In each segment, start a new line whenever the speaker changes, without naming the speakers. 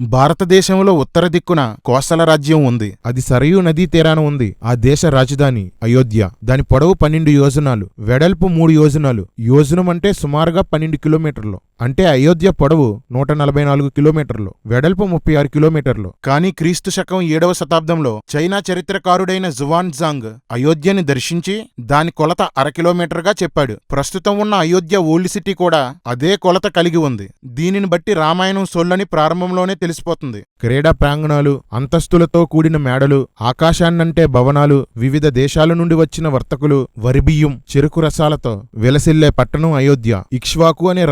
భారతదేశంలో ఉత్తర దిక్కున కోసల రాజ్యం ఉంది. అది సరయూ నదీ తీరాన ఉంది. ఆ దేశ రాజధాని అయోధ్య. దాని పొడవు పన్నెండు యోజనాలు వెడల్పు మూడు యోజనాలు. యోజనం అంటే సుమారుగా పన్నెండు కిలోమీటర్లు. అంటే అయోధ్య పొడవు నూట నలభై నాలుగు కిలోమీటర్లు వెడల్పు ముప్పై ఆరు కిలోమీటర్లు. కానీ క్రీస్తు శకం ఏడవ శతాబ్దంలో చైనా చరిత్రకారుడైన జువాన్ జాంగ్ అయోధ్యని దర్శించి దాని కొలత అర కిలోమీటర్గా చెప్పాడు. ప్రస్తుతం ఉన్న అయోధ్య ఓల్డ్ సిటీ కూడా అదే కొలత కలిగి ఉంది. దీనిని బట్టి రామాయణం సొల్లని ప్రారంభంలోనే తెలిసిపోతుంది. క్రీడా ప్రాంగణాలు అంతస్తులతో కూడిన మేడలు ఆకాశాన్నంటే భవనాలు వివిధ దేశాల నుండి వచ్చిన వర్తకులు వరిబియ్యం చెరుకు రసాలతో విలసిల్లే పట్టణం అయోధ్య. ఇక్ష్వాకు అనే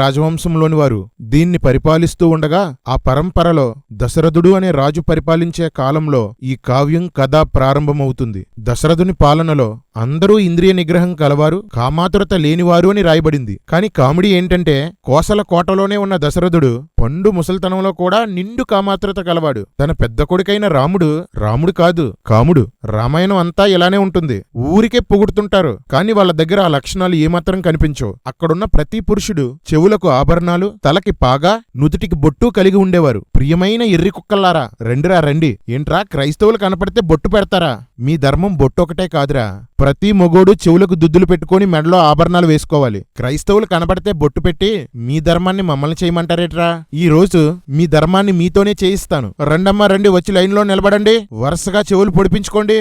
వంశంలోని వారు దీన్ని పరిపాలిస్తూ ఉండగా ఆ పరంపరలో దశరథుడు అనే రాజు పరిపాలించే కాలంలో ఈ కావ్యం కథ ప్రారంభమవుతుంది. దశరథుని పాలనలో అందరూ ఇంద్రియ నిగ్రహం కలవారు కామాతురత లేనివారు అని రాయబడింది. కాని కామెడీ ఏంటంటే కోసల కోటలోనే ఉన్న దశరథుడు పండు ముసల్తనంలో కూడా నిండు కామాతురత కలవాడు. తన పెద్ద కొడుకైన రాముడు రాముడు కాదు కాముడు. రామాయణం అంతా ఇలానే ఉంటుంది. ఊరికే పొగుడుతుంటారు. కాని వాళ్ళ దగ్గర ఆ లక్షణాలు ఏమాత్రం కనిపించవు. అక్కడున్న ప్రతి పురుషుడు చెవులకు ఆభరణాలు తలకి పాగా నుదుటికి బొట్టు కలిగి ఉండేవారు. ప్రియమైన ఎర్రి కుక్కల్లారా రండిరా రండి. ఏంట్రా క్రైస్తవులు కనపడితే బొట్టు పెడతారా? మీ ధర్మం బొట్టు ఒకటే కాదురా. ప్రతి మొగోడు చెవులకు దుద్దులు పెట్టుకొని మెడలో ఆభరణాలు వేసుకోవాలి. క్రైస్తవులు కనపడితే బొట్టు పెట్టి మీ ధర్మాన్ని మమ్మల్ని చేయమంటారేట్రా? ఈ రోజు మీ ధర్మాన్ని మీతోనే చేయిస్తాను. రండమ్మా రండి వచ్చి లైన్లో నిలబడండి. వరుసగా చెవులు పొడిపించుకోండి.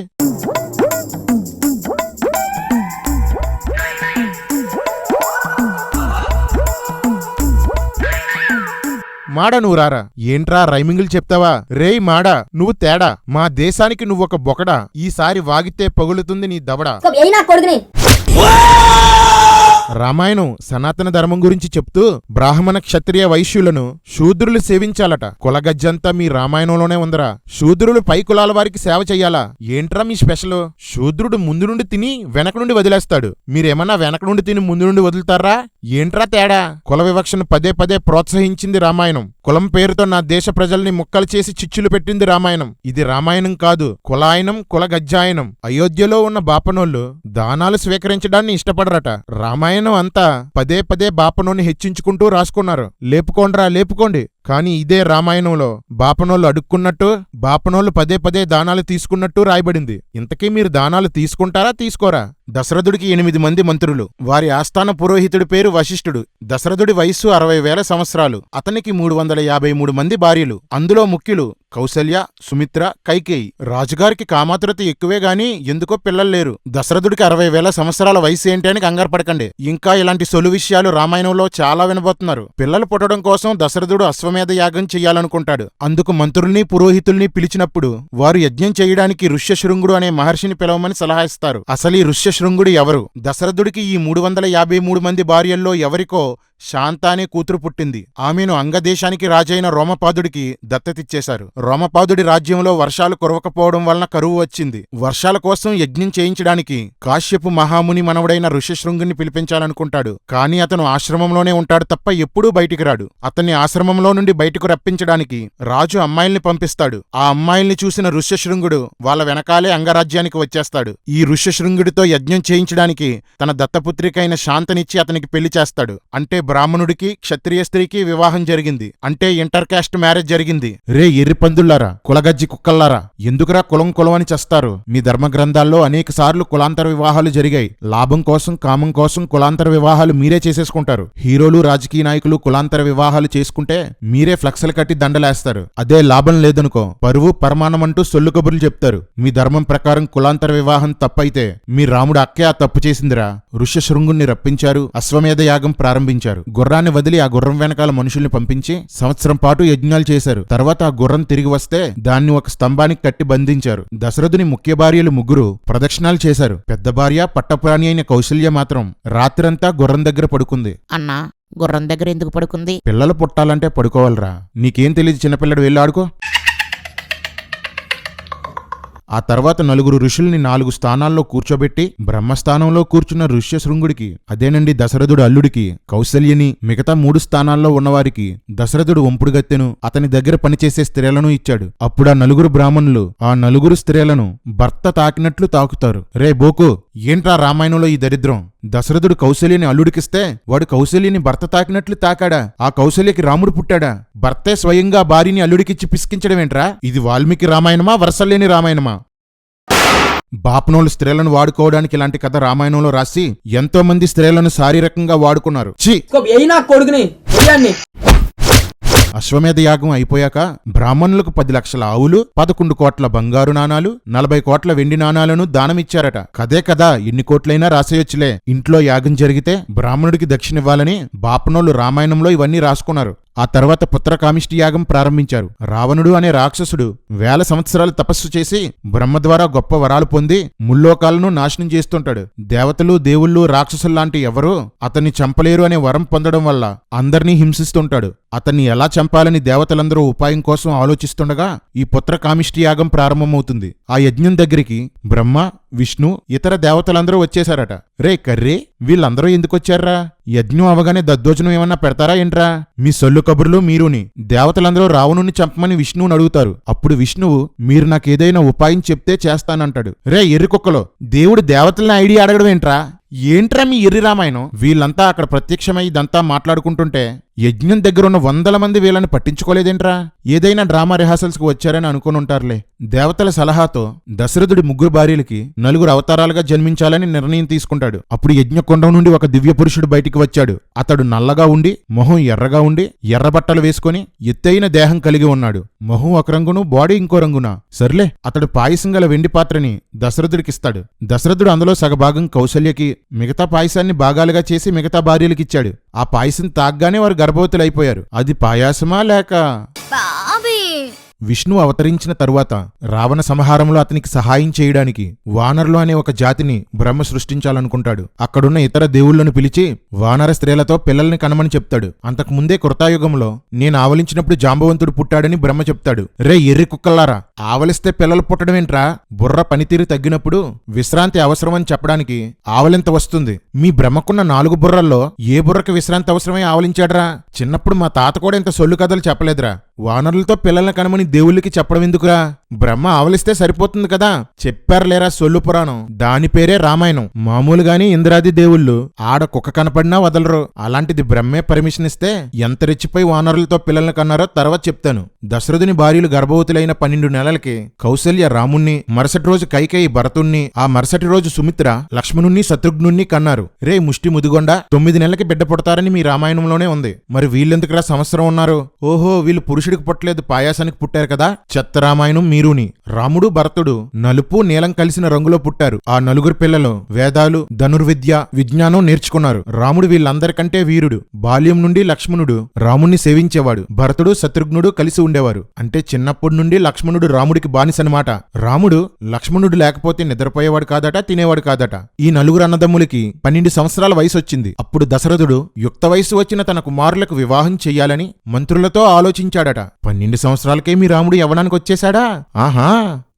మాడ నువ్వు రారా ఏంట్రా రైమింగులు చెప్తావా? రేయ్ మాడా నువ్వు తేడా. మా దేశానికి నువ్వొక బొకడా. ఈసారి వాగితే పగులుతుంది నీ దవడ.
కొడుకుని.
రామాయణం సనాతన ధర్మం గురించి చెప్తూ బ్రాహ్మణ క్షత్రియ వైశ్యులను శూద్రులు సేవించాలట. కులగజ్జంతా మీ రామాయణంలోనే ఉందరా. శూద్రులు పై కులాల వారికి సేవ చెయ్యాలా? ఏంట్రా మీ స్పెషల్? శూద్రుడు ముందు నుండి తిని వెనక నుండి వదిలేస్తాడు. మీరేమన్నా వెనక నుండి తిని ముందు నుండి వదులుతారా? ఏంట్రా తేడా? కుల వివక్షను పదే పదే ప్రోత్సహించింది రామాయణం. కులం పేరుతో నా దేశ ప్రజల్ని ముక్కలు చేసి చిచ్చులు పెట్టింది రామాయణం. ఇది రామాయణం కాదు కులాయనం కులగజ్జాయనం. అయోధ్యలో ఉన్న బాపనోళ్ళు దానాలు స్వీకరించడాన్ని ఇష్టపడరట. రామాయణం అంతా పదే పదే బాపనోని హెచ్చించుకుంటూ రాసుకున్నారు. లేపుకోండ్రా లేపుకోండి. కాని ఇదే రామాయణంలో బాపనోళ్ళు అడుక్కున్నట్టు బాపనోళ్ళు పదే పదే దానాలు తీసుకున్నట్టు రాయబడింది. ఇంతకీ మీరు దానాలు తీసుకుంటారా తీసుకోరా? దశరథుడికి ఎనిమిది మంది మంత్రులు. వారి ఆస్థాన పురోహితుడి పేరు వశిష్ఠుడు. దశరథుడి వయస్సు అరవై వేల సంవత్సరాలు. అతనికి మూడు వందల యాభై మూడు మంది భార్యలు. అందులో ముఖ్యులు కౌసల్య సుమిత్ర కైకేయి. రాజుగారికి కామాతురత ఎక్కువే గాని ఎందుకో పిల్లలు లేరు. దశరథుడికి అరవై వేల సంవత్సరాల వయసు ఏంటి అని కంగారు పడకండి. ఇంకా ఇలాంటి సొలు విషయాలు రామాయణంలో చాలా వినబోతున్నారు. పిల్లలు పుట్టడం కోసం దశరథుడు మీద యాగం చెయ్యాలనుకుంటాడు అందుకు మంత్రుల్ని పురోహితుల్ని పిలిచినప్పుడు వారు యజ్ఞం చేయడానికి ఋష్యశృంగుడు అనే మహర్షిని పిలవమని సలహా ఇస్తారు అసలు ఈ ఋష్యశృంగుడు ఎవరు? దశరథుడికి ఈ మూడు వందల యాభై మూడు మంది భార్యల్లో ఎవరికో శాంతానే కూతురు పుట్టింది. ఆమెను అంగదేశానికి రాజైన రోమపాదుడికి దత్తతిచ్చేశారు. రోమపాదుడి రాజ్యంలో వర్షాలు కురవకపోవడం వలన కరువు వచ్చింది. వర్షాల కోసం యజ్ఞం చేయించడానికి కాశ్యపు మహాముని మనవడైన ఋషిశృంగుని పిలిపించాలనుకుంటాడు. కాని అతను ఆశ్రమంలోనే ఉంటాడు తప్ప ఎప్పుడూ బయటికి రాడు. అతన్ని ఆశ్రమంలో నుండి బయటకు రప్పించడానికి రాజు అమ్మాయిల్ని పంపిస్తాడు. ఆ అమ్మాయిల్ని చూసిన ఋష్యశృంగుడు వాళ్ళ వెనకాలే అంగరాజ్యానికి వచ్చేస్తాడు. ఈ ఋష్యశృంగుడితో యజ్ఞం చేయించడానికి తన దత్తపుత్రికైన శాంతనిచ్చి అతనికి పెళ్ళి చేస్తాడు. అంటే బ్రాహ్మణుడికి క్షత్రియ స్త్రీకి వివాహం జరిగింది. అంటే ఇంటర్ కాస్ట్ మ్యారేజ్ జరిగింది. రే ఎర్రిపందుల్లారా కులగజ్జి కుక్కల్లారా ఎందుకురా కులం కులం అని చేస్తారు? మీ ధర్మ గ్రంథాల్లో అనేక సార్లు కులాంతర వివాహాలు జరిగాయి. లాభం కోసం కామం కోసం కులాంతర వివాహాలు మీరే చేసేసుకుంటారు. హీరోలు రాజకీయ నాయకులు కులాంతర వివాహాలు చేసుకుంటే మీరే ఫ్లెక్స్లు కట్టి దండలేస్తారు. అదే లాభం లేదనుకో పరువు పరమాణమంటూ సొల్లు కబుర్లు చెప్తారు. మీ ధర్మం ప్రకారం కులాంతర వివాహం తప్పైతే మీ రాముడు అక్కే ఆ తప్పు చేసిందిరా. ఋష్యశృంగుణ్ణి రప్పించారు అశ్వమేధ యాగం ప్రారంభించారు. గుర్రాన్ని వదిలి ఆ గుర్రం వెనకాల మనుషుల్ని పంపించి సంవత్సరం పాటు యజ్ఞాలు చేశారు. తర్వాత ఆ గుర్రం తిరిగి వస్తే దాన్ని ఒక స్తంభానికి కట్టి బంధించారు. దశరథుని ముఖ్య భార్యలు ముగ్గురు ప్రదక్షిణాలు చేశారు. పెద్ద భార్య పట్టప్రాణి అయిన కౌశల్య మాత్రం రాత్రంతా గుర్రం దగ్గర పడుకుంది.
అన్నా గుర్రం దగ్గర ఎందుకు పడుకుంది?
పిల్లలు పుట్టాలంటే పడుకోవాలరా. నీకేం తెలియదు చిన్నపిల్లడు వెళ్ళి ఆడుకో. ఆ తర్వాత నలుగురు ఋషుల్ని నాలుగు స్థానాల్లో కూర్చోబెట్టి బ్రహ్మస్థానంలో కూర్చున్న ఋష్యశృంగుడికి అదేనండి దశరథుడు అల్లుడికి కౌసల్యని మిగతా మూడు స్థానాల్లో ఉన్నవారికి దశరథుడు ఒంపుడుగత్తెను అతని దగ్గర పనిచేసే స్త్రీలను ఇచ్చాడు. అప్పుడు ఆ నలుగురు బ్రాహ్మణులు ఆ నలుగురు స్త్రీలను భర్త తాకినట్లు తాకుతారు. రే బోకు ఏంట్రా రామాయణంలో ఈ దరిద్రం? దశరథుడు కౌశల్యని అల్లుడికిస్తే వాడు కౌశల్యని భర్త తాకినట్లు తాకాడా? ఆ కౌశల్యకి రాముడు పుట్టాడా? భర్తే స్వయంగా భార్యని అల్లుడికిచ్చి పిసికించడమేంట్రా? ఇది వాల్మీకి రామాయణమా వరసలేని రామాయణమా? బాపనోళ్ళు స్త్రీలను వాడుకోవడానికి ఇలాంటి కథ రామాయణంలో రాసి ఎంతో మంది స్త్రీలను శారీరకంగా వాడుకున్నారు.
అయినా కొడుకుని
అశ్వమేధ యాగం అయిపోయాక బ్రాహ్మణులకు పది లక్షల ఆవులు పదకొండు కోట్ల బంగారు నాణాలు నలభై కోట్ల వెండి నాణాలను దానమిచ్చారట. కదే కదా ఎన్ని కోట్లైనా రాసేయొచ్చులే. ఇంట్లో యాగం జరిగితే బ్రాహ్మణుడికి దక్షిణివ్వాలని బాపనోళ్ళు రామాయణంలో ఇవన్నీ రాసుకున్నారు. ఆ తర్వాత పుత్రకామిష్టి యాగం ప్రారంభించారు. రావణుడు అనే రాక్షసుడు వేల సంవత్సరాలు తపస్సు చేసి బ్రహ్మ ద్వారా గొప్ప వరాలు పొంది ముల్లోకాలను నాశనం చేస్తుంటాడు. దేవతలు దేవుళ్ళు రాక్షసుల్లాంటి ఎవరూ అతన్ని చంపలేరు అనే వరం పొందడం వల్ల అందర్నీ హింసిస్తుంటాడు. అతన్ని ఎలా చంపాలని దేవతలందరూ ఉపాయం కోసం ఆలోచిస్తుండగా ఈ పుత్రకామిష్టి యాగం ప్రారంభమవుతుంది. ఆ యజ్ఞం దగ్గరికి బ్రహ్మ విష్ణు ఇతర దేవతలందరూ వచ్చేశారట. రే కర్రీ వీళ్ళందరూ ఎందుకొచ్చారా? యజ్ఞం అవగానే దద్దోజనం ఏమన్నా పెడతారా ఏంట్రా? మీ సొల్లు కబుర్లు మీరుని. దేవతలందరూ రావణుని చంపమని విష్ణువుని అడుగుతారు. అప్పుడు విష్ణువు మీరు నాకేదైనా ఉపాయం చెప్తే చేస్తానంటాడు. రే ఎర్రి కుక్కలో దేవుడు దేవతలని ఐడియా అడగడం ఏంట్రా? ఏంట్రా మీ ఎర్రి రామాయణం? వీళ్ళంతా అక్కడ ప్రత్యక్షమై ఇదంతా మాట్లాడుకుంటుంటే యజ్ఞం దగ్గరున్న వందల మంది వీళ్ళని పట్టించుకోలేదేంట్రా? ఏదైనా డ్రామా రిహార్సల్స్కి వచ్చారని అనుకునుంటారులే. దేవతల సలహాతో దశరథుడి ముగ్గురు భార్యలకి నలుగురు అవతారాలుగా జన్మించాలని నిర్ణయం తీసుకుంటాడు. అప్పుడు యజ్ఞకొండం నుండి ఒక దివ్య పురుషుడు బయటికి వచ్చాడు. అతడు నల్లగా ఉండి మొహం ఎర్రగా ఉండి ఎర్ర బట్టలు వేసుకుని ఎత్తైన దేహం కలిగి ఉన్నాడు. మొహం ఒక రంగును బాడీ ఇంకో రంగున? సర్లే అతడు పాయసం గల వెండి పాత్రని దశరథుడికిస్తాడు. దశరథుడు అందులో సగభాగం కౌశల్యకి మిగతా పాయసాన్ని భాగాలుగా చేసి మిగతా భార్యలకిచ్చాడు. ఆ పాయసం తాగ్గానే వారు గర్భవతులైపోయారు. అది పాయాసమా లేక? విష్ణు అవతరించిన తరువాత రావణ సంహారంలో అతనికి సహాయం చేయడానికి వానరులు అనే ఒక జాతిని బ్రహ్మ సృష్టించాలనుకుంటాడు. అక్కడున్న ఇతర దేవుళ్ళను పిలిచి వానర స్త్రీలతో పిల్లల్ని కనమని చెప్తాడు. అంతకు ముందే కృతాయుగంలో నేను ఆవలించినప్పుడు జాంబవంతుడు పుట్టాడని బ్రహ్మ చెప్తాడు. రే ఎర్రి కుక్కల్లారా ఆవలిస్తే పిల్లలు పుట్టడమేంట్రా? బుర్ర పనితీరు తగ్గినప్పుడు విశ్రాంతి అవసరమని చెప్పడానికి ఆవలింత వస్తుంది. మీ బ్రహ్మకున్న నాలుగు బుర్రల్లో ఏ బుర్రకి విశ్రాంతి అవసరమై ఆవలించాడ్రా? చిన్నప్పుడు మా తాత కూడా ఇంత సొల్లు కథలు చెప్పలేదురా. వానరులతో పిల్లల్ని కనమని దేవుళ్ళకి చెప్పడం ఎందుకురా? బ్రహ్మ ఆవలిస్తే సరిపోతుంది కదా? చెప్పారులేరా సొల్లు పురాణం? దాని పేరే రామాయణం. మామూలుగాని ఇంద్రాది దేవుళ్ళు ఆడ కుక్క కనపడినా వదలరు. అలాంటిది బ్రహ్మే పర్మిషన్ ఇస్తే ఎంత రెచ్చిపోయి వానరులతో పిల్లల్ని కన్నారో తర్వాత చెప్తాను. దశరథుని భార్యలు గర్భవతులైన పన్నెండు నెలలకి కౌసల్య రాముణ్ణి మరుసటి రోజు కైకేయి భరతుణ్ణి ఆ మరుసటి రోజు సుమిత్ర లక్ష్మణుణ్ణి శత్రుఘ్నుణ్ణి కన్నారు. రే ముష్టి ముదిగొండ తొమ్మిది నెలలకి బిడ్డ పుడతారని మీ రామాయణంలోనే ఉంది. మరి వీళ్ళెందుకురా సంవత్సరం ఉన్నారు? ఓహో వీళ్ళు పురుషుడికి పుట్టలేదు పాయాసానికి పుట్టారు కదా? చెత్త రామాయణం మీరుని. రాముడు భరతుడు నలుపు నీలం కలిసిన రంగులో పుట్టారు. ఆ నలుగురు పిల్లలు వేదాలు ధనుర్విద్య విజ్ఞానం నేర్చుకున్నారు. రాముడు వీళ్ళందరికంటే వీరుడు. బాల్యం నుండి లక్ష్మణుడు రాముణ్ణి సేవించేవాడు. భరతుడు శత్రుఘ్నుడు కలిసి ఉండేవారు. అంటే చిన్నప్పటి నుండి లక్ష్మణుడు రాముడికి బానిసనమాట. రాముడు లక్ష్మణుడు లేకపోతే నిద్రపోయేవాడు కాదట తినేవాడు కాదట. ఈ నలుగురు అన్నదమ్ములకి పన్నెండు సంవత్సరాల వయసు వచ్చింది. అప్పుడు దశరథుడు యుక్త వయసు వచ్చిన తన కుమారులకు వివాహం చెయ్యాలని మంత్రులతో ఆలోచించాడట. పన్నెండు సంవత్సరాలకే మీ రాముడు యవ్వనానికి వచ్చేశాడా ఆహా!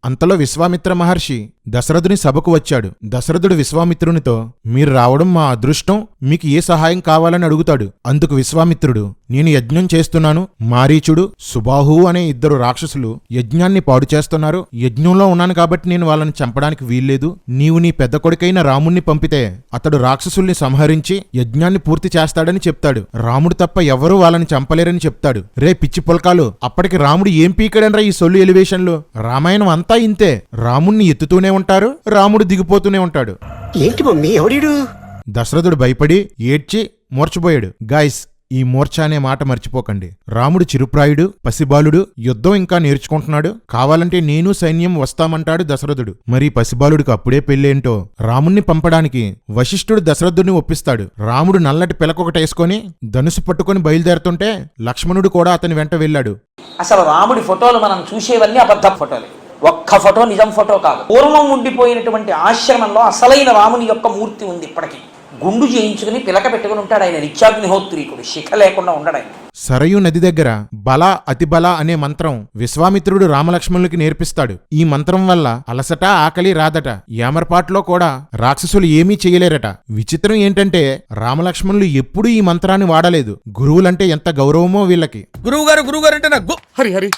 అంతలో విశ్వామిత్ర మహర్షి దశరథుని సభకు వచ్చాడు. దశరథుడు విశ్వామిత్రునితో మీరు రావడం మా అదృష్టం మీకు ఏ సహాయం కావాలని అడుగుతాడు. అందుకు విశ్వామిత్రుడు నేను యజ్ఞం చేస్తున్నాను మారీచుడు సుబాహు అనే ఇద్దరు రాక్షసులు యజ్ఞాన్ని పాడు చేస్తున్నారు. యజ్ఞంలో ఉన్నాను కాబట్టి నేను వాళ్ళని చంపడానికి వీల్లేదు. నీవు నీ పెద్ద కొడుకైన రాముణ్ణి పంపితే అతడు రాక్షసుల్ని సంహరించి యజ్ఞాన్ని పూర్తి చేస్తాడని చెప్తాడు. రాముడు తప్ప ఎవరూ వాళ్ళని చంపలేరని చెప్తాడు. రే పిచ్చి పొలకాలు అప్పటికి రాముడు ఏం పీకడనరా ఈ సొల్లు ఎలివేషన్లో? రామాయణం అంతా ఇంతే. రాముణ్ణి ఎత్తుతూనే ఉంటారు రాముడు దిగిపోతూనే ఉంటాడు.
ఏంటి మమ్మీ ఎవడీడు?
దశరథుడు భయపడి ఏడ్చి మూర్చబోయాడు గాయస్ ఈ మూర్ఛ అనే మాట మర్చిపోకండి. రాముడు చిరుప్రాయుడు పసిబాలుడు యుద్ధం ఇంకా నేర్చుకుంటున్నాడు. కావాలంటే నేను సైన్యం వస్తామంటాడు దశరథుడు. మరి పసిబాలుడికి అప్పుడే పెళ్ళేంటో? రాముణ్ణి పంపడానికి వశిష్ఠుడు దశరథుడిని ఒప్పిస్తాడు. రాముడు నల్లటి పిలకొకటేసుకొని ధనుసు పట్టుకొని బయలుదేరుతుంటే లక్ష్మణుడు కూడా అతని వెంట వెళ్ళాడు.
అసలు రాముడి ఫోటోలు మనం చూసేవన్నీ అబద్ధ ఫోటోలే. ఒక్క ఫోటో నిజం ఫోటో కాదు. పూర్వం ఉండిపోయినటువంటి ఆశ్రమంలో అసలైన రాముని యొక్క మూర్తి ఉంది ఇప్పటికీ. గుండు చేయించుకుని పిలక పెట్టుకుని ఉంటాడు ఆయన. నిత్యాగ్నిహోత్రీకుడు శిఖ లేకుండా ఉండడు ఆయన.
సరయు నది దగ్గర బల అతిబల అనే మంత్రం విశ్వామిత్రుడు రామలక్ష్మణులకి నేర్పిస్తాడు. ఈ మంత్రం వల్ల అలసట ఆకలి రాదట. ఏమరపాట్లో కూడా రాక్షసులు ఏమీ చేయలేరట. విచిత్రం ఏంటంటే రామలక్ష్మణులు ఎప్పుడూ ఈ మంత్రాన్ని వాడలేదు. గురువులంటే ఎంత గౌరవమో వీళ్ళకి.
గురువు గారు గురువు గారు అంటే నాకు
హరి హరి.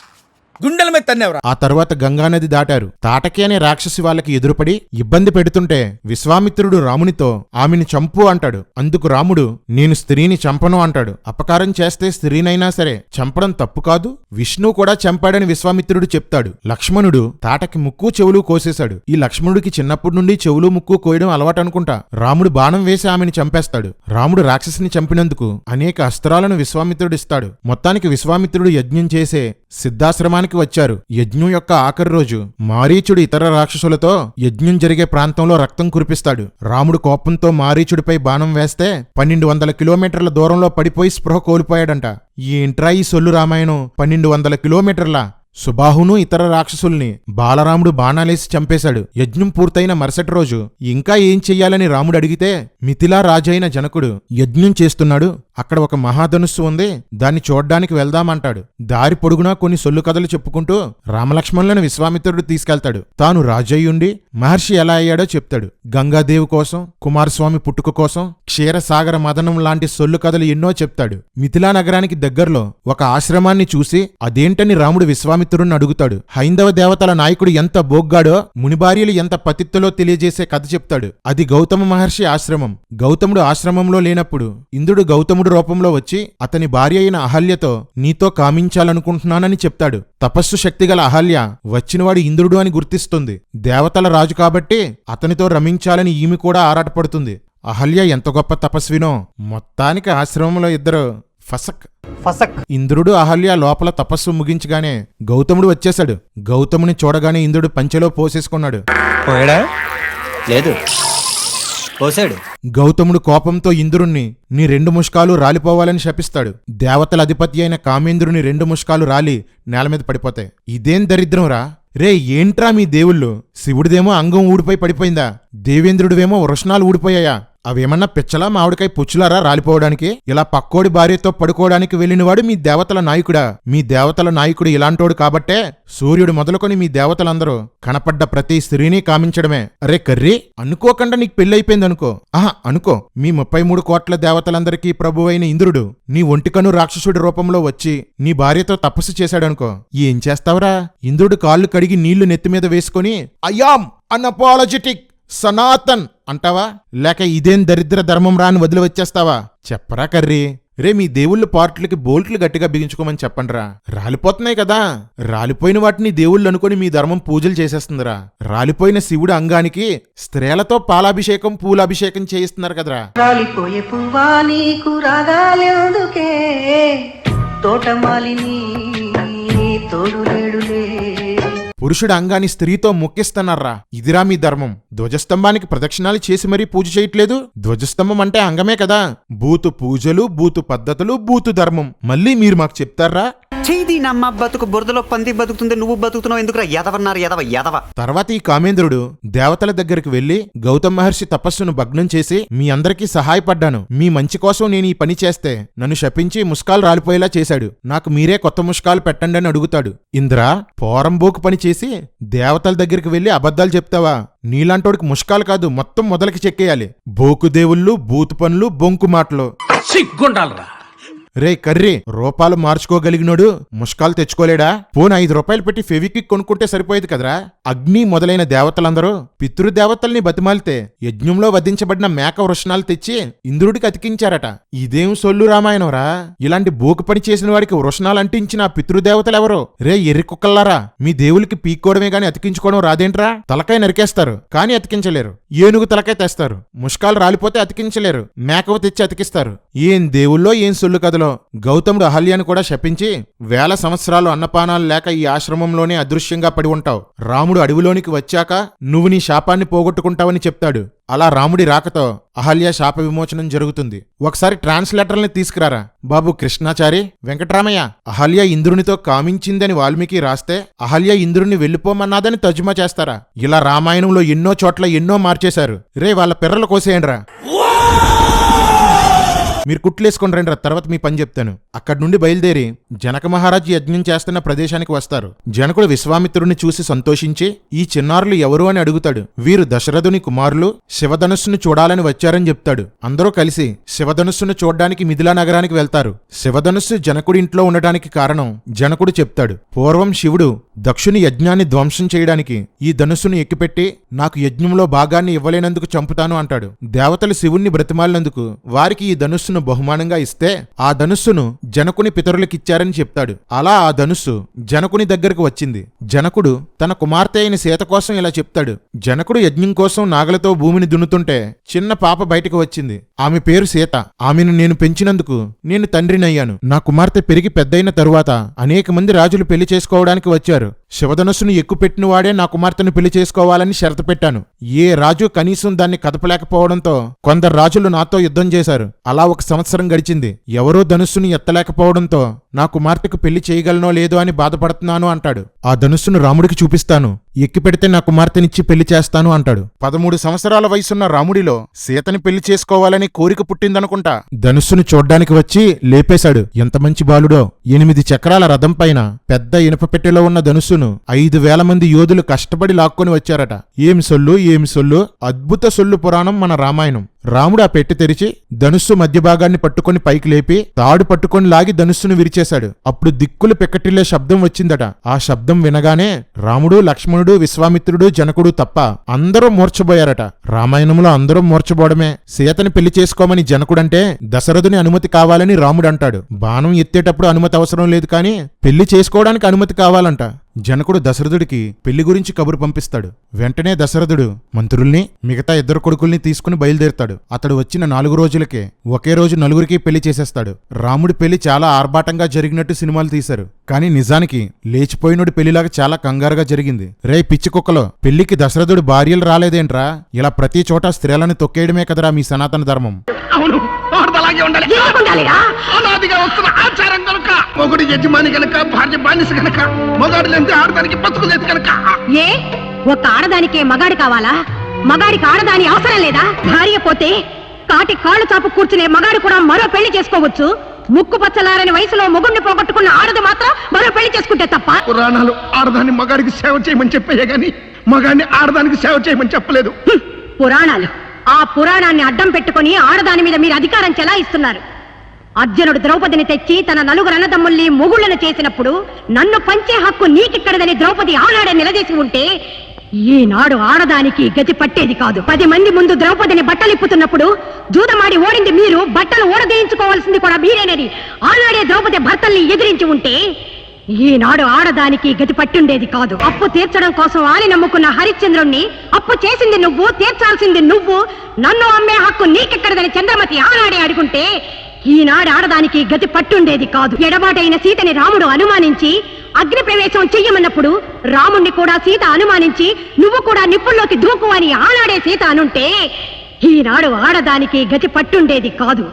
గుండెల మీద తన్నేవరా?
ఆ తరువాత గంగానది దాటారు. తాటకి అనే రాక్షసి వాళ్ళకి ఎదురుపడి ఇబ్బంది పెడుతుంటే విశ్వామిత్రుడు రామునితో ఆమెను చంపు అంటాడు. అందుకు రాముడు నేను స్త్రీని చంపను అంటాడు. అపకారం చేస్తే స్త్రీనైనా సరే చంపడం తప్పు కాదు విష్ణువు కూడా చంపాడని విశ్వామిత్రుడు చెప్తాడు. లక్ష్మణుడు తాటకి ముక్కు చెవులు కోసేశాడు. ఈ లక్ష్మణుడికి చిన్నప్పటి నుండి చెవులు ముక్కు కోయడం అలవాటు అనుకుంటా. రాముడు బాణం వేసి ఆమెను చంపేస్తాడు. రాముడు రాక్షసిని చంపినందుకు అనేక అస్త్రాలను విశ్వామిత్రుడు ఇస్తాడు. మొత్తానికి విశ్వామిత్రుడు యజ్ఞం చేసే సిద్ధాశ్రమానికి వచ్చారు. యజ్ఞం యొక్క ఆఖరి రోజు మారీచుడు ఇతర రాక్షసులతో యజ్ఞం జరిగే ప్రాంతంలో రక్తం కురిపిస్తాడు. రాముడు కోపంతో మారీచుడిపై బాణం వేస్తే పన్నెండు వందల కిలోమీటర్ల దూరంలో పడిపోయి స్పృహ కోల్పోయాడంట. ఏంట్రా ఈ సొల్లు రామాయణం పన్నెండు వందల కిలోమీటర్ల సుబాహును ఇతర రాక్షసుల్ని బాలరాముడు బాణాలేసి చంపేశాడు. యజ్ఞం పూర్తయిన మరుసటి రోజు ఇంకా ఏం చెయ్యాలని రాముడు అడిగితే మిథిలా రాజైన జనకుడు యజ్ఞం చేస్తున్నాడు. అక్కడ ఒక మహాధనుస్సు ఉంది. దాన్ని చూడ్డానికి వెళ్దామంటాడు. దారి పొడుగునా కొన్ని సొల్లు కథలు చెప్పుకుంటూ రామలక్ష్మణులను విశ్వామిత్రుడు తీసుకెళ్తాడు. తాను రాజయ్యుండి మహర్షి ఎలా అయ్యాడో చెప్తాడు. గంగాదేవి కోసం కుమారస్వామి పుట్టుక కోసం క్షీరసాగర మదనం లాంటి సొల్లు కథలు ఎన్నో చెప్తాడు. మిథిలా నగరానికి దగ్గరలో ఒక ఆశ్రమాన్ని చూసి అదేంటని రాముడు విశ్వామిత్రుడిని అడుగుతాడు. హైందవ దేవతల నాయకుడు ఎంత బోగ్గాడో మునిభార్యలు ఎంత పతిత్తులో తెలియజేసే కథ చెప్తాడు. అది గౌతమ మహర్షి ఆశ్రమం. గౌతముడు ఆశ్రమంలో లేనప్పుడు ఇంద్రుడు గౌతముడు రూపంలో వచ్చి అతని భార్య అయిన అహల్యతో నీతో కామించాలనుకుంటున్నానని చెప్తాడు. తపస్సు శక్తిగల అహల్య వచ్చినవాడు ఇంద్రుడు అని గుర్తిస్తుంది. దేవతల రాజు కాబట్టి అతనితో రమించాలని ఈమె కూడా ఆరాటపడుతుంది. అహల్య ఎంత గొప్ప తపస్వినో మొత్తానికి ఆశ్రమంలో ఇద్దరు ఫసక్.
ఫసక్.
ఇంద్రుడు అహల్య లోపల తపస్సు ముగించగానే గౌతముడు వచ్చేశాడు. గౌతముని చూడగానే ఇంద్రుడు పంచెలో పోసేసుకున్నాడు.
లేదు. పోసాడు
గౌతముడు కోపంతో ఇంద్రుణ్ణి నీ రెండు ముష్కాలు రాలిపోవాలని శపిస్తాడు. దేవతల అధిపతి అయిన కామేంద్రుని రెండు ముష్కాలు రాలి నేల మీద పడిపోతాయి. ఇదేం దరిద్రం రా? రే ఏంట్రా మీ దేవుళ్ళు? శివుడిదేమో అంగం ఊడిపోయి పడిపోయిందా? దేవేంద్రుడివేమో వృషణాలు ఊడిపోయాయా? అవేమన్నా పిచ్చలా మామిడికాయ పుచ్చులారా రాలిపోవడానికి? ఇలా పక్కోడి భార్యతో పడుకోవడానికి వెళ్ళినవాడు మీ దేవతల నాయకుడా? మీ దేవతల నాయకుడు ఇలాంటోడు కాబట్టే సూర్యుడు మొదలుకొని మీ దేవతలందరూ కనపడ్డ ప్రతి స్త్రీని కామించడమే. అరే కర్రీ అనుకోకుండా నీకు పెళ్ళైపోయింది అనుకో ఆహా అనుకో. మీ ముప్పై మూడు కోట్ల దేవతలందరికీ ప్రభువైన ఇంద్రుడు నీ ఒంటికను రాక్షసుడి రూపంలో వచ్చి నీ భార్యతో తపస్సు చేశాడనుకో. ఏం చేస్తావురా? ఇంద్రుడు కాళ్ళు కడిగి నీళ్ళు నెత్తి మీద వేసుకొని అయామ్ అన్అపాలజెటిక్ సనాతన్ అంటావా? లేక ఇదేం దరిద్ర ధర్మం రాని వదిలి వచ్చేస్తావా? చెప్పరా కర్రీ. రే మీ దేవుళ్ళ పార్ట్లకి బోల్ట్లు గట్టిగా బిగించుకోమని చెప్పండిరా. రాలిపోతున్నాయి కదా. రాలిపోయిన వాటిని దేవుళ్ళు అనుకుని మీ ధర్మం పూజలు చేసేస్తుందిరా. రాలిపోయిన శివుడు అంగానికి స్త్రీలతో పాలాభిషేకం పూలాభిషేకం చేయిస్తున్నారు కదరా.
రాలిపోయే పువ్వా నీకు తోటమాలిని తోడు
పురుషుడు అంగాన్ని స్త్రీతో మొక్కిస్తున్నారా? ఇదిరా మీ ధర్మం. ధ్వజస్తంభానికి ప్రదక్షిణాలు చేసి మరీ పూజ చేయట్లేదు? ధ్వజస్తంభం అంటే అంగమే కదా. బూతు పూజలు బూతు పద్ధతులు బూతు ధర్మం. మళ్ళీ మీరు మాకు చెప్తారా?
చేది నమ్మ బతుకు బురదలో పంది బతుకుతుంది నువ్వు బతుకుతున్నావు ఎందుకురా ఎదవన్నారు ఎదవ ఎదవ
తర్వాత ఈ కామేంద్రుడు దేవతల దగ్గరికి వెళ్ళి గౌతమ్ మహర్షి తపస్సును భగ్నం చేసి మీ అందరికీ సహాయపడ్డాను. మీ మంచి కోసం నేను ఈ పని చేస్తే నన్ను శపించి ముష్కాలు రాలిపోయేలా చేశాడు. నాకు మీరే కొత్త ముష్కాలు పెట్టండి అని అడుగుతాడు. ఇంద్రా పోరంబోకు పని చేసి దేవతల దగ్గరికి వెళ్ళి అబద్ధాలు చెప్తావా? నీలాంటోడికి ముష్కాలు కాదు మొత్తం మొదలకి చెక్కేయాలి. బోకు దేవుళ్ళు బూతు పనులు బొంకు మాటలు.
సిగ్గుండాలరా.
రే కర్రీ రూపాలు మార్చుకోగలిగినోడు ముష్కాలు తెచ్చుకోలేడా? పోను ఐదు రూపాయలు పెట్టి ఫెవిక్విక్ కొనుక్కుంటే సరిపోయేది కదరా? అగ్ని మొదలైన దేవతలందరూ పితృదేవతల్ని బతిమాలితే యజ్ఞంలో వధించబడిన మేక వృషణాలు తెచ్చి ఇంద్రుడికి అతికించారట. ఇదేం సొల్లు రామాయణంరా? ఇలాంటి బోకు పని చేసిన వాడికి వృషణాలు అంటించిన ఆ పితృదేవతలెవరో? రే ఎర్రి కుక్కల్లారా మీ దేవులకి పీక్కోవడమే గాని అతికించుకోవడం రాదేంట్రా? తలకాయ నరికేస్తారు కానీ అతికించలేరు. ఏనుగు తలకాయ తెస్తారు ముష్కాలు రాలిపోతే అతికించలేరు మేకవ తెచ్చి అతికిస్తారు. ఏం దేవుళ్ళో ఏం సొల్లు కథలో? గౌతముడు అహల్యాను కూడా శపించి వేల సంవత్సరాలు అన్నపానాలు లేక ఈ ఆశ్రమంలోనే అదృశ్యంగా పడి ఉంటావు. రాముడు అడవిలోనికి వచ్చాక నువ్వు నీ శాపాన్ని పోగొట్టుకుంటావని చెప్తాడు. అలా రాముడి రాకతో అహల్య శాప విమోచనం జరుగుతుంది. ఒకసారి ట్రాన్స్లేటర్ని తీసుకురారా. బాబు కృష్ణాచారి వెంకటరామయ్య అహల్య ఇంద్రునితో కామించిందని వాల్మీకి రాస్తే అహల్య ఇంద్రుని వెళ్ళిపోమన్నాదని తర్జుమా చేస్తారా. ఇలా రామాయణంలో ఎన్నో చోట్ల ఎన్నో మార్చేశారు. రే వాళ్ళ పిర్రలు కోసేయండిరా. మీరు కుట్లేసుకొని రండి తర్వాత మీ పని చెప్తాను. అక్కడి నుండి బయలుదేరి జనక మహారాజు యజ్ఞం చేస్తున్న ప్రదేశానికి వస్తారు. జనకుడు విశ్వామిత్రుడిని చూసి సంతోషించి ఈ చిన్నారులు ఎవరు అని అడుగుతాడు. వీరు దశరథుని కుమారులు శివధనుస్సును చూడాలని వచ్చారని చెప్తాడు. అందరూ కలిసి శివధనుస్సును చూడడానికి మిథిలా నగరానికి వెళ్తారు. శివధనుస్సు జనకుడి ఇంట్లో ఉండడానికి కారణం జనకుడు చెప్తాడు. పూర్వం శివుడు దక్షుని యజ్ఞాన్ని ధ్వంసం చేయడానికి ఈ ధనుస్సును ఎక్కిపెట్టి నాకు యజ్ఞంలో భాగాన్ని ఇవ్వలేనందుకు చంపుతాను అంటాడు. దేవతలు శివుణ్ణి బ్రతిమాలినందుకు వారికి ఈ ధనుస్సు ధనుస్సును బహుమానంగా ఇస్తే ఆ ధనుస్సును జనకుని పితరులకిచ్చారని చెప్తాడు. అలా ఆ ధనుస్సు జనకుని దగ్గరకు వచ్చింది. జనకుడు తన కుమార్తె అయిన సీత కోసం ఇలా చెప్తాడు. జనకుడు యజ్ఞం కోసం నాగలతో భూమిని దున్నుతుంటే చిన్న పాప బయటకు వచ్చింది. ఆమె పేరు సీత. ఆమెను నేను పెంచినందుకు నేను తండ్రినయ్యాను. నా కుమార్తె పెరిగి పెద్దయిన తరువాత అనేక మంది రాజులు పెళ్ళి చేసుకోవడానికి వచ్చారు. శివధనుస్సును ఎక్కుపెట్టినవాడే నా కుమార్తెను పెళ్ళి చేసుకోవాలని షరతు పెట్టాను. ఏ రాజు కనీసం దాన్ని కదపలేకపోవడంతో కొందరు రాజులు నాతో యుద్ధం చేశారు. అలా ఒక సంవత్సరం గడిచింది. ఎవరూ ధనుస్సుని ఎత్తలేకపోవడంతో నా కుమార్తెకు పెళ్ళి చేయగలనో లేదో అని బాధపడుతున్నాను అంటాడు. ఆ ధనుస్సును రాముడికి చూపిస్తాను. ఎక్కి పెడితే నా కుమార్తెనిచ్చి పెళ్ళి చేస్తాను అంటాడు. పదమూడు సంవత్సరాల వయసున్న రాముడిలో సీతని పెళ్ళి చేసుకోవాలని కోరిక పుట్టిందనుకుంటా. ధనుస్సును చూడ్డానికి వచ్చి లేపేశాడు. ఎంత మంచి బాలుడో. ఎనిమిది చక్రాల రథం పైన పెద్ద ఇనుప పెట్టెలో ఉన్న ధనుస్సును ఐదు వేల మంది యోధులు కష్టపడి లాక్కొని వచ్చారట. ఏమి సొల్లు ఏం సొల్లు? అద్భుత సొల్లు పురాణం మన రామాయణం. రాముడు ఆ పెట్టి తెరిచి ధనుస్సు మధ్య భాగాన్ని పట్టుకొని పైకి లేపి తాడు పట్టుకొని లాగి ధనుస్సును విరిచేశాడు. అప్పుడు దిక్కులు పెక్కటిల్లే శబ్దం వచ్చిందట. ఆ శబ్దం వినగానే రాముడు లక్ష్మణుడు విశ్వామిత్రుడు జనకుడు తప్ప అందరూ మూర్చబోయారట రామాయణంలో అందరూ మూర్చబోవడమే సీతని పెళ్ళి చేసుకోమని జనకుడంటే దశరథుని అనుమతి కావాలని రాముడు అంటాడు బాణం ఎత్తేటప్పుడు అనుమతి అవసరం లేదు కానీ పెళ్ళి చేసుకోవడానికి అనుమతి కావాలంట. జనకుడు దశరథుడికి పెళ్ళి గురించి కబురు పంపిస్తాడు. వెంటనే దశరథుడు మంత్రుల్ని మిగతా ఇద్దరు కొడుకుల్ని తీసుకుని బయలుదేరుతాడు. అతడు వచ్చిన నాలుగు రోజులకే ఒకే రోజు నలుగురికి పెళ్ళి చేసేస్తాడు. రాముడి పెళ్ళి చాలా ఆర్భాటంగా జరిగినట్టు సినిమాలు తీశారు. కానీ నిజానికి లేచిపోయినోడి పెళ్ళిలాగా చాలా కంగారుగా జరిగింది. రే పిచ్చి కుక్కలో పెళ్ళికి దశరథుడు భార్యలు రాలేదేంట్రా? ఇలా ప్రతి చోట స్త్రీలను తొక్కేయడమే కదరా మీ సనాతన ధర్మం.
అవును వాడు అలాగే ఉండాలి. అనాదిగా వస్తున్న ఆచారం కనుక మొగుడు యజమాని కనుక భార్య బానిస కనుక మొగాడు లేని ఆడదానికి బతుకులేదు కనుక.
ఏ? ఒక్క ఆడదానికే మగాడి కావాలా? మగాడికి ఆడదాని అవసరం లేదా? భార్య పోతే కాటి కాళ్ళు చాపు కూర్చునే మగాడు కూడా మరో పెళ్ళి చేసుకోవచ్చు. ముక్కు పచ్చలారని వయసులో మొగుడిని పోగొట్టుకున్న ఆడది మాత్రం మరో పెళ్ళి చేసుకుంటే తప్ప?
పురాణాలు ఆడదాన్ని మగాడికి సేవ చేయమని చెప్పాయే గాని మగాడిని ఆడదానికి సేవ చేయమని చెప్పలేదు.
హ్మ్, పురాణాలు. ఆ పురాణాన్ని అడ్డం పెట్టుకుని ఆడదాని మీద మీరు అధికారం చెలాయిస్తున్నారు. అర్జునుడు ద్రౌపదిని తెచ్చి తన నలుగురు అన్నదమ్ముల్ని మొగుళ్ళను చేసినప్పుడు నన్ను పంచే హక్కు నీకిక్కడదని ద్రౌపది ఆనాడే నిలదీసి ఉంటే ఈనాడు ఆడదానికి గతి పట్టేది కాదు. పది మంది ముందు ద్రౌపదిని బట్టలిప్పుతున్నప్పుడు జూదమాడి ఓడింది మీరు బట్టలు ఓడదీయించుకోవాల్సింది కూడా మీరేనని ఆనాడే ద్రౌపది భర్తల్ని ఎదిరించి ఉంటే ఈనాడు ఆడదానికి గతి పట్టుండేది కాదు. అప్పు తీర్చడం కోసం ఆని నమ్ముకున్న హరిశ్చంద్రుణ్ణి అప్పు చేసింది నువ్వు తీర్చాల్సింది నువ్వు నన్ను అమ్మే హక్కు నీకెక్కడదని చంద్రమతి ఆనాడే అడుగుంటే ఈనాడు ఆడదానికి గతి పట్టుండేది కాదు. ఎడబాటైన సీతని రాముడు అనుమానించి అగ్ని ప్రవేశం చెయ్యమన్నప్పుడు రాముణ్ణి కూడా సీత అనుమానించి నువ్వు కూడా నిప్పుల్లోకి దూకు అని ఆనాడే సీత అనుంటే ఈనాడు ఆడదానికి గతి పట్టుండేది కాదు.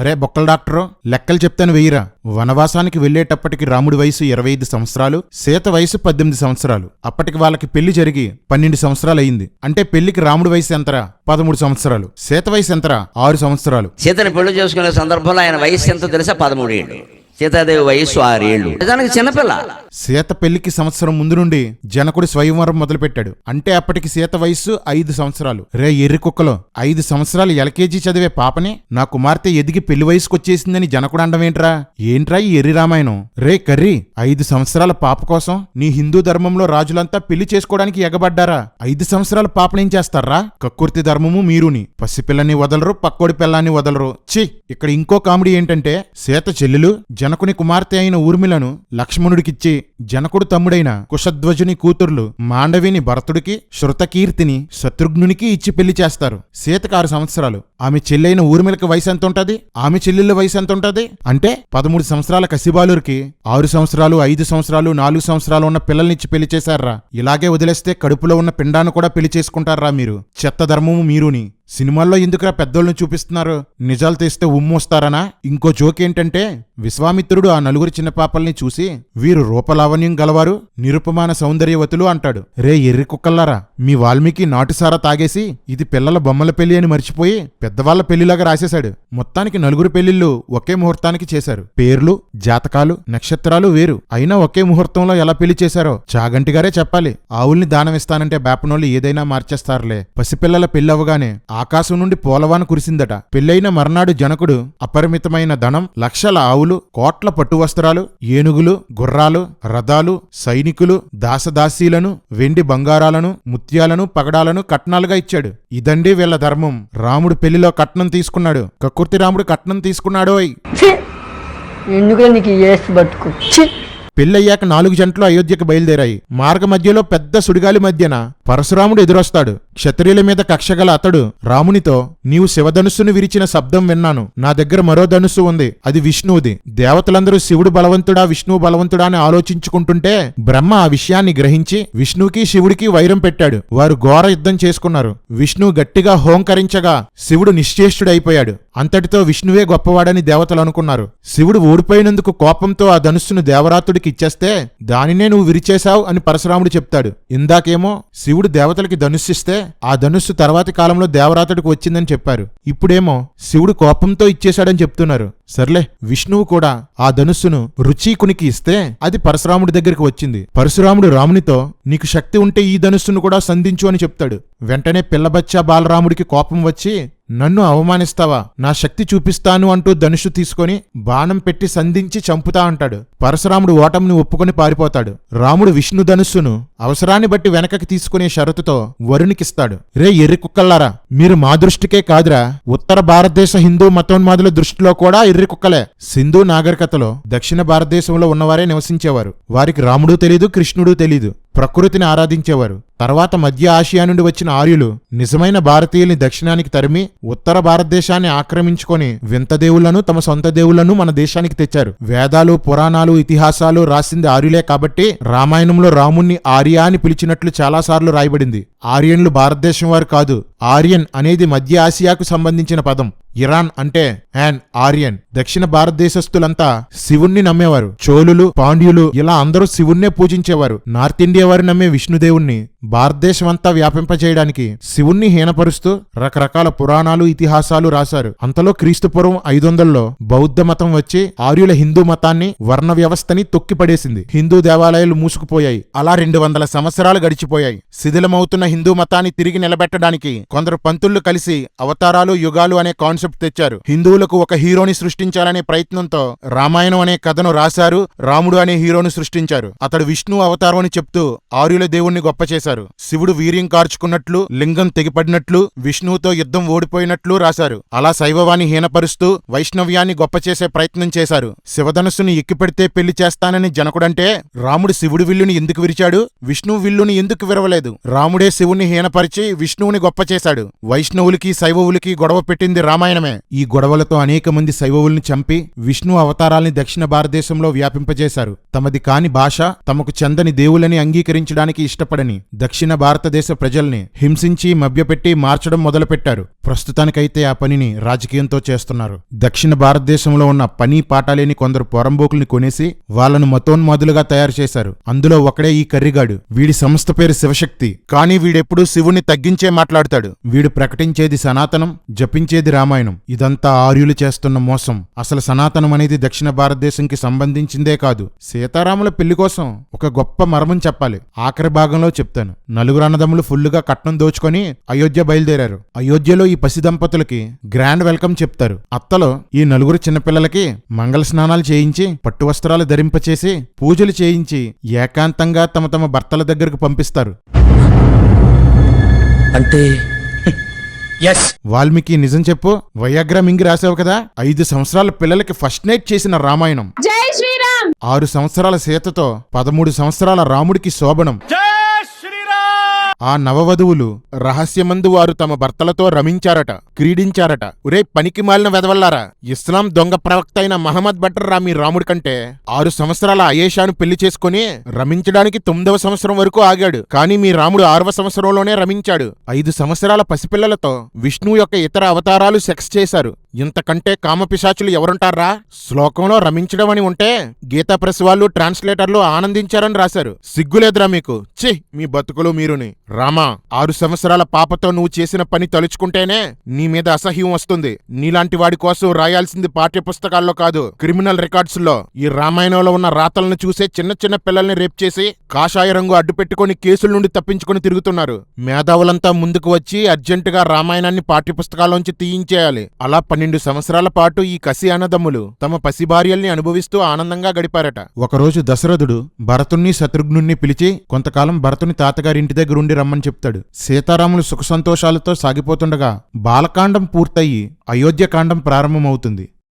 అరే బొక్కల డాక్టరు లెక్కలు చెప్తాను వెయ్యిరా. వనవాసానికి వెళ్ళేటప్పటికి రాముడి వయసు ఇరవై ఐదు సంవత్సరాలు సీత వయసు పద్దెనిమిది సంవత్సరాలు. అప్పటికి వాళ్ళకి పెళ్ళి జరిగి పన్నెండు సంవత్సరాలు అయింది అంటే పెళ్ళికి రాముడి వయసు ఎంతరా? పదమూడు సంవత్సరాలు. సీత వయసు ఎంతరా? ఆరు సంవత్సరాలు.
సీతని పెళ్ళి చేసుకునే సందర్భంలో ఆయన వయసు ఎంతో తెలుసా? పదమూడేళ్ళు. సీతాదేవి వయస్సు ఆరేళ్ళు నిజానికి చిన్నపిల్ల.
సీత పెళ్ళికి సంవత్సరం ముందు నుండి జనకుడు స్వయంవరం మొదలుపెట్టాడు. అంటే అప్పటికి సీత వయస్సు ఐదు సంవత్సరాలు. రే ఎర్రి కుక్కలో ఐదు సంవత్సరాలు ఎల్కేజీ చదివే పాపని నా కుమార్తె ఎదిగి పెళ్ళి వయసుకొచ్చేసిందని జనకుడు అండమేంట్రా ఏంట్రా ఈ ఎర్రి రామాయణం? రే కర్రీ ఐదు సంవత్సరాల పాప కోసం నీ హిందూ ధర్మంలో రాజులంతా పెళ్ళి చేసుకోవడానికి ఎగబడ్డారా? ఐదు సంవత్సరాల పాపనేం చేస్తారా? కక్కుర్తి ధర్మము మీరుని. పసిపిల్లని వదలరు పక్కోడి పిల్లాన్ని వదలరు. చి ఇక్కడ ఇంకో కామెడీ ఏంటంటే సీత చెల్లెలు జనకుని కుమార్తె అయిన ఊర్మిలను లక్ష్మణుడికిచ్చి జనకుడు తమ్ముడైన కుశధ్వజుని కూతుర్లు మాండవిని భరతుడికి శృతకీర్తిని శత్రుఘ్నునికి ఇచ్చి పెళ్ళి చేస్తారు. సీతకు ఆరు సంవత్సరాలు. ఆమె చెల్లైన ఊర్మిళకి వయసు ఎంత ఉంటది ఆమె చెల్లెళ్ళ వయసు ఎంత ఉంటది అంటే పదమూడు సంవత్సరాల కసిబాలురికి ఆరు సంవత్సరాలు ఐదు సంవత్సరాలు నాలుగు సంవత్సరాలు ఉన్న పిల్లల్నిచ్చి పెళ్ళి చేశారా ఇలాగే వదిలేస్తే కడుపులో ఉన్న పిండాన్ని కూడా పెళ్ళి చేసుకుంటారా మీరు. చెత్త ధర్మము మీరుని. సినిమాల్లో ఎందుకురా పెద్దోళ్ళని చూపిస్తున్నారు? నిజాలు తెస్తే ఉమ్మోస్తారనా? ఇంకో జోక్ ఏంటంటే విశ్వామిత్రుడు ఆ నలుగురు చిన్న పాపల్ని చూసి వీరు రూపలావణ్యం గలవారు నిరుపమాన సౌందర్యవతులు అంటాడు. రే ఎర్రి కుక్కల్లారా మీ వాల్మీకి నాటుసారా తాగేసి ఇది పిల్లల బొమ్మల పెళ్ళి అని మర్చిపోయి పెద్దవాళ్ళ పెళ్ళిలాగా రాసేశాడు. మొత్తానికి నలుగురు పెళ్ళిళ్ళు ఒకే ముహూర్తానికి చేశారు. పేర్లు జాతకాలు నక్షత్రాలు వేరు. అయినా ఒకే ముహూర్తంలో ఎలా పెళ్ళి చేశారో చాగంటి గారే చెప్పాలి. ఆవుల్ని దానం ఇస్తానంటే బేపనోళ్ళు ఏదైనా మార్చేస్తారులే. పసిపిల్లల పెళ్ళవగానే ఆకాశం నుండి పోలవాన కురిసిందట. పెళ్ళైన మర్నాడు జనకుడు అపరిమితమైన ధనం లక్షల ఆవులు కోట్ల పట్టు వస్త్రాలు ఏనుగులు గుర్రాలు రథాలు సైనికులు దాసదాసీలను వెండి బంగారాలను ముత్యాలను పగడాలను కట్నాలుగా ఇచ్చాడు. ఇదండి వీళ్ళ ధర్మం. రాముడు పెళ్ళిలో కట్నం తీసుకున్నాడు. కక్కుర్తి రాముడు కట్నం తీసుకున్నాడోయ్
ఎందుకు నీకు బతుకు!
పెళ్ళయ్యాక నాలుగు జంటలు అయోధ్యకు బయలుదేరాయి. మార్గ మధ్యలో పెద్ద సుడిగాలి మధ్యన పరశురాముడు ఎదురొస్తాడు. క్షత్రియుల మీద కక్షగల అతడు రామునితో నీవు శివధనుస్సును విరిచిన శబ్దం విన్నాను. నా దగ్గర మరో ధనుస్సు ఉంది. అది విష్ణువుది. దేవతలందరూ శివుడు బలవంతుడా విష్ణువు బలవంతుడా అని ఆలోచించుకుంటుంటే బ్రహ్మ ఆ విషయాన్ని గ్రహించి విష్ణువుకి శివుడికి వైరం పెట్టాడు. వారు ఘోర యుద్ధం చేసుకున్నారు. విష్ణువు గట్టిగా హోంకరించగా శివుడు నిశ్చేష్టుడైపోయాడు. అంతటితో విష్ణువే గొప్పవాడని దేవతలు అనుకున్నారు. శివుడు ఓడిపోయినందుకు కోపంతో ఆ ధనుస్సును దేవరాతుడికి ఇచ్చేస్తే దానినే నువ్వు విరిచేశావు అని పరశురాముడు చెప్తాడు. ఇందాకేమో శివుడు దేవతలకి ధనుస్సిస్తే ఆ ధనుస్సు తర్వాతి కాలంలో దేవరాతుడికి వచ్చిందని చెప్పారు. ఇప్పుడేమో శివుడు కోపంతో ఇచ్చేశాడని చెప్తున్నారు. సర్లే విష్ణువు కూడా ఆ ధనుస్సును రుచీకునికి ఇస్తే అది పరశురాముడి దగ్గరికి వచ్చింది. పరశురాముడు రామునితో నీకు శక్తి ఉంటే ఈ ధనుస్సును కూడా సంధించు అని చెప్తాడు. వెంటనే పిల్లబచ్చా బాలరాముడికి కోపం వచ్చి నన్ను అవమానిస్తావా? నా శక్తి చూపిస్తాను అంటూ ధనుషు తీసుకొని బాణం పెట్టి సంధించి చంపుతా అంటాడు. పరశురాముడు ఓటమిని ఒప్పుకొని పారిపోతాడు. రాముడు విష్ణు ధనుస్సును అవసరాన్ని బట్టి వెనకకి తీసుకునే షరతుతో వరుణికిస్తాడు. రే ఎర్రి కుక్కల్లారా మీరు మా దృష్టికే కాదురా. ఉత్తర భారతదేశ హిందూ మతోన్మాదుల దృష్టిలో కూడా ఎర్రి కుక్కలే సింధు నాగరికతలో దక్షిణ భారతదేశంలో ఉన్నవారే నివసించేవారు. వారికి రాముడు తెలీదు కృష్ణుడు తెలీదు. ప్రకృతిని ఆరాధించేవారు. తర్వాత మధ్య ఆసియా నుండి వచ్చిన ఆర్యులు నిజమైన భారతీయుల్ని దక్షిణానికి తరిమి ఉత్తర భారతదేశాన్ని ఆక్రమించుకొని వింత దేవుళ్ళను తమ సొంత దేవుళ్ళను మన దేశానికి తెచ్చారు. వేదాలు పురాణాలు ఇతిహాసాలు రాసింది ఆర్యులే కాబట్టి రామాయణంలో రాముణ్ణి ఆర్య అని పిలిచినట్లు చాలాసార్లు రాయబడింది. ఆర్యన్లు భారతదేశం వారు కాదు. ఆర్యన్ అనేది మధ్య ఆసియాకు సంబంధించిన పదం. ఇరాన్ అంటే యాన్ ఆర్యన్. దక్షిణ భారతదేశస్థులంతా శివుణ్ణి నమ్మేవారు. చోళులు పాండ్యులు ఇలా అందరూ శివుణ్ణే పూజించేవారు. నార్త్ ఇండియా వారు నమ్మే విష్ణుదేవుణ్ణి. భారతదేశం అంతా వ్యాపింపజేయడానికి శివుణ్ణి హీనపరుస్తూ రకరకాల పురాణాలు ఇతిహాసాలు రాశారు. అంతలో క్రీస్తుపూర్వం ఐదు వందల్లో బౌద్ధ మతం వచ్చి ఆర్యుల హిందూ మతాన్ని వర్ణ వ్యవస్థని తొక్కిపడేసింది. హిందూ దేవాలయాలు మూసుకుపోయాయి. అలా రెండు వందల సంవత్సరాలు గడిచిపోయాయి. శిథిలమవుతున్న హిందూ మతాన్ని తిరిగి నిలబెట్టడానికి కొందరు పంతుళ్ళు కలిసి అవతారాలు యుగాలు అనే కాన్సెప్ట్ తెచ్చారు. హిందువులకు ఒక హీరోని సృష్టించాలనే ప్రయత్నంతో రామాయణం అనే కథను రాశారు. రాముడు అనే హీరోను సృష్టించారు. అతడు విష్ణు అవతారం అని చెప్తూ ఆర్యుల దేవుణ్ణి గొప్ప చేశారు శివుడు వీర్యం కార్చుకున్నట్లు లింగం తెగిపడినట్లు విష్ణువుతో యుద్ధం ఓడిపోయినట్లు రాశారు. అలా శైవవాన్ని హీనపరుస్తూ వైష్ణవ్యాన్ని గొప్ప చేసే ప్రయత్నం చేశారు. శివధనుస్సును ఎక్కిపెడితే పెళ్ళి చేస్తానని జనకుడంటే రాముడు శివుడి విల్లుని ఎందుకు విరిచాడు? విష్ణువు విల్లుని ఎందుకు విరవలేదు? రాముడే శివుణ్ణి హీనపరిచి విష్ణువుని గొప్ప చేశాడు. వైష్ణవులకి శైవవులకి గొడవ పెట్టింది రామాయణమే. ఈ గొడవలతో అనేక మంది శైవవుల్ని చంపి విష్ణు అవతారాల్ని దక్షిణ భారతదేశంలో వ్యాపింపజేశారు. తమది కాని భాష తమకు చెందని దేవులని అంగీకరించడానికి ఇష్టపడని దక్షిణ భారతదేశ ప్రజల్ని హింసించి మభ్యపెట్టి మార్చడం మొదలుపెట్టారు. ప్రస్తుతానికైతే ఆ పనిని రాజకీయంతో చేస్తున్నారు. దక్షిణ భారతదేశంలో ఉన్న పని పాటాలేని కొందరు పొరంబోకుల్ని కొనేసి వాళ్ళను మతోన్మాదులుగా తయారు చేశారు. అందులో ఒకడే ఈ కర్రిగాడు. వీడి సంస్థ పేరు శివశక్తి. కానీ వీడెప్పుడూ శివుణ్ణి తగ్గించే మాట్లాడతాడు. వీడు ప్రకటించేది సనాతనం జపించేది రామాయణం. ఇదంతా ఆర్యులు చేస్తున్న మోసం. అసలు సనాతనం అనేది దక్షిణ భారతదేశంకి సంబంధించిందే కాదు. సీతారాముల పెళ్ళి కోసం ఒక గొప్ప మర్మం చెప్పాలి. ఆఖరి భాగంలో చెప్తాను. నలుగురు అన్నదమ్ములు ఫుల్లుగా కట్నం దోచుకొని అయోధ్య బయలుదేరారు. అయోధ్యలో ఈ పసి దంపతులకి గ్రాండ్ వెల్కమ్ చెప్తారు. అత్తలో ఈ నలుగురు చిన్నపిల్లలకి మంగళ స్నానాలు చేయించి పట్టు వస్త్రాలు ధరింపచేసి పూజలు చేయించి ఏకాంతంగా తమ తమ భర్తల దగ్గరకు పంపిస్తారు.
అంటే?
వాల్మీకి నిజం చెప్పు. వయాగ్ర మింగి రాసావు కదా? ఐదు సంవత్సరాల పిల్లలకి ఫస్ట్ నైట్ చేసిన రామాయణం.
జై శ్రీరామ్!
ఆరు సంవత్సరాల సీతతో పదమూడు సంవత్సరాల రాముడికి శోభనం. ఆ నవవధువులు రహస్యమందు వారు తమ భర్తలతో రమించారట క్రీడించారట. ఒరే పనికి మాలిన వెదవల్లారా ఇస్లాం దొంగ ప్రవక్త అయిన మహమ్మద్ బట్టర్ రా మీ రాముడి కంటే ఆరు సంవత్సరాల అయేషాను పెళ్ళి చేసుకుని రమించడానికి తొమ్మిదవ సంవత్సరం వరకు ఆగాడు. కానీ మీ రాముడు ఆరవ సంవత్సరంలోనే రమించాడు. ఐదు సంవత్సరాల పసిపిల్లలతో విష్ణువు యొక్క ఇతర అవతారాలు సెక్స్ చేశారు. ఇంతకంటే కామపిశాచులు ఎవరుంటారా? శ్లోకంలో రమించడం అని ఉంటే గీతా ప్రెస్ వాళ్ళు ట్రాన్స్లేటర్లు ఆనందించారని రాశారు. సిగ్గులేదురా మీకు. ఛీ మీ బతుకులు మీరుని. రామా ఆరు సంవత్సరాల పాపతో నువ్వు చేసిన పని తలుచుకుంటేనే నీ మీద అసహ్యం వస్తుంది. నీలాంటి వాడి కోసం రాయాల్సింది పాఠ్యపుస్తకాల్లో కాదు క్రిమినల్ రికార్డ్స్లో. ఈ రామాయణంలో ఉన్న రాతలను చూసే చిన్న చిన్న పిల్లల్ని రేప్ చేసి కాషాయ రంగు అడ్డుపెట్టుకుని కేసుల నుండి తప్పించుకుని తిరుగుతున్నారు. మేధావులంతా ముందుకు వచ్చి అర్జెంటుగా రామాయణాన్ని పాఠ్యపుస్తకాల్లోంచి తీయించేయాలి. అలా పన్నెండు సంవత్సరాల పాటు ఈ కసి అన్నదమ్ములు తమ పసి భార్యల్ని అనుభవిస్తూ ఆనందంగా గడిపారట. ఒకరోజు దశరథుడు భరతుణ్ణి శత్రుఘ్నుణ్ణి పిలిచి కొంతకాలం భరతుని తాతగారి ఇంటి దగ్గర ఉండి రమ్మని చెప్తాడు. సీతారాములు సుఖ సంతోషాలతో సాగిపోతుండగా బాలకాండం పూర్తయి అయోధ్యకాండం ప్రారంభమవుతుంది.